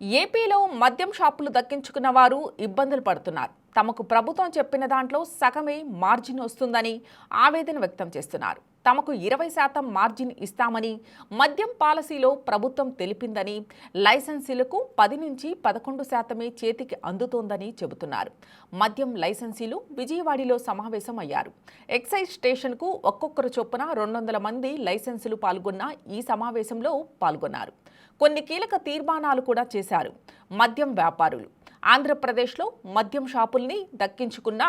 ఏపీలో మద్యం షాపులు దక్కించుకున్న వారు ఇబ్బందులు పడుతున్నారు. తమకు ప్రభుత్వం చెప్పిన దాంట్లో సగమే మార్జిన్ వస్తుందని ఆవేదన వ్యక్తం చేస్తున్నారు. తమకు ఇరవై శాతం మార్జిన్ ఇస్తామని మద్యం పాలసీలో ప్రభుత్వం తెలిపిందని లైసెన్సీలకు పది నుంచి పదకొండు శాతమే చేతికి అందుతోందని చెబుతున్నారు. మద్యం లైసెన్సీలు విజయవాడలో సమావేశం అయ్యారు ఎక్సైజ్ స్టేషన్కు ఒక్కొక్కరు చొప్పున రెండు వందల మంది లైసెన్సులు పాల్గొన్న ఈ సమావేశంలో పాల్గొన్నారు. కొన్ని కీలక తీర్మానాలు కూడా చేశారు మద్యం వ్యాపారులు. ఆంధ్రప్రదేశ్లో మద్యం షాపుల్ని దక్కించుకున్న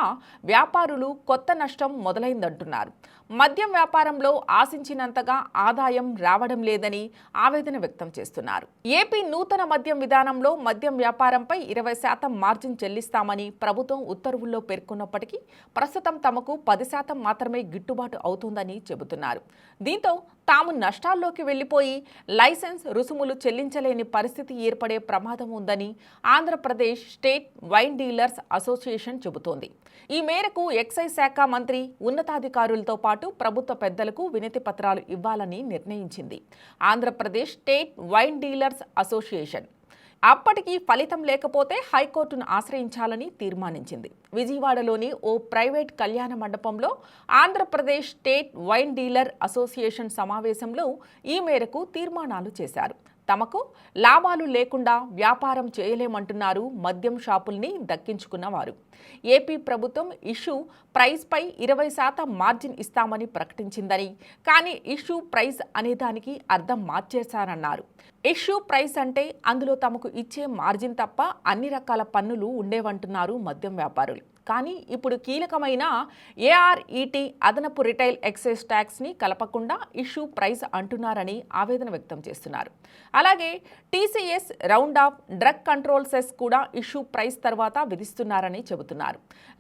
వ్యాపారులు కొత్త నష్టం మొదలైందంటున్నారు. మద్యం వ్యాపారంలో ఆశించినంతగా ఆదాయం రావడం లేదని ఆవేదన వ్యక్తం చేస్తున్నారు. ఏపీ నూతన మద్యం విధానంలో మద్యం వ్యాపారంపై ఇరవై శాతం మార్జిన్ చెల్లిస్తామని ప్రభుత్వం ఉత్తర్వుల్లో పేర్కొన్నప్పటికీ ప్రస్తుతం తమకు పది శాతం మాత్రమే గిట్టుబాటు అవుతుందని చెబుతున్నారు. దీంతో తాము నష్టాల్లోకి వెళ్ళిపోయి లైసెన్స్ రుసుములు చెల్లించలేని పరిస్థితి ఏర్పడే ప్రమాదం ఉందని Andhra Pradesh state wine dealers association చెబుతోంది. ఈ మేరకు ఎక్సైజ్ శాఖ మంత్రి ఉన్నతాధికారులతో పాటు ప్రభుత్వ పెద్దలకు వినతి పత్రాలు ఇవ్వాలని నిర్ణయించింది. Andhra Pradesh state wine dealers association అప్పటికి ఫలితం లేకపోతే హైకోర్టును ఆశ్రయించాలని తీర్మానించింది. విజయవాడలోని ఓ ప్రైవేట్ కళ్యాణ మండపంలో Andhra Pradesh state wine dealer association సమావేశంలో ఈ మేరకు తీర్మానాలు చేశారు. తమకు లాభాలు లేకుండా వ్యాపారం చేయలేమంటున్నారు మద్యం షాపుల్ని దక్కించుకున్నవారు ఏపీ ప్రభుత్వం ఇష్యూ ప్రైస్పై ఇరవై శాతం మార్జిన్ ఇస్తామని ప్రకటించిందని కానీ ఇష్యూ ప్రైస్ అనేదానికి అర్థం మార్చేశారన్నారు. ఇష్యూ ప్రైస్ అంటే అందులో తమకు ఇచ్చే మార్జిన్ తప్ప అన్ని రకాల పన్నులు ఉండేవంటున్నారు మద్యం వ్యాపారులు. కానీ ఇప్పుడు కీలకమైన ఏఆర్ఈటీ అదనపు రిటైల్ ఎక్సైజ్ ట్యాక్స్ని కలపకుండా ఇష్యూ ప్రైస్ అంటున్నారని ఆవేదన వ్యక్తం చేస్తున్నారు. అలాగే TCS round off drug control cess కూడా ఇష్యూ ప్రైస్ తర్వాత విధిస్తున్నారని చెబుతున్నారు.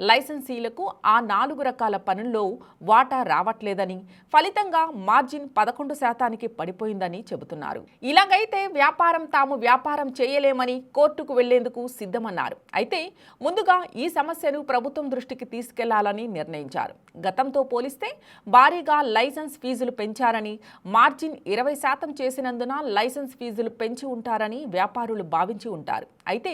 లైసెన్సీలకు ఆ నాలుగు రకాల పనుల్లో వాటా రావట్లేదని ఫలితంగా మార్జిన్ పదకొండు శాతానికి పడిపోయిందని చెబుతున్నారు. ఇలాగై అయితే వ్యాపారం తాము వ్యాపారం చేయలేమని కోర్టుకు వెళ్ళేందుకు సిద్ధమన్నారు. అయితే ముందుగా ఈ సమస్యను ప్రభుత్వం దృష్టికి తీసుకెళ్ళాలని నిర్ణయించారు. గతంతో పోలిస్తే భారీగా లైసెన్స్ ఫీజులు పెంచారని మార్జిన్ ఇరవై శాతం చేసినందున లైసెన్స్ ఫీజులు పెంచి ఉంటారని వ్యాపారులు భావించి ఉంటారు. అయితే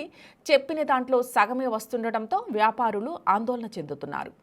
చెప్పిన దాంట్లో సగమే వస్తుండటంతో వ్యాపారులు ఆందోళన చెందుతున్నారు.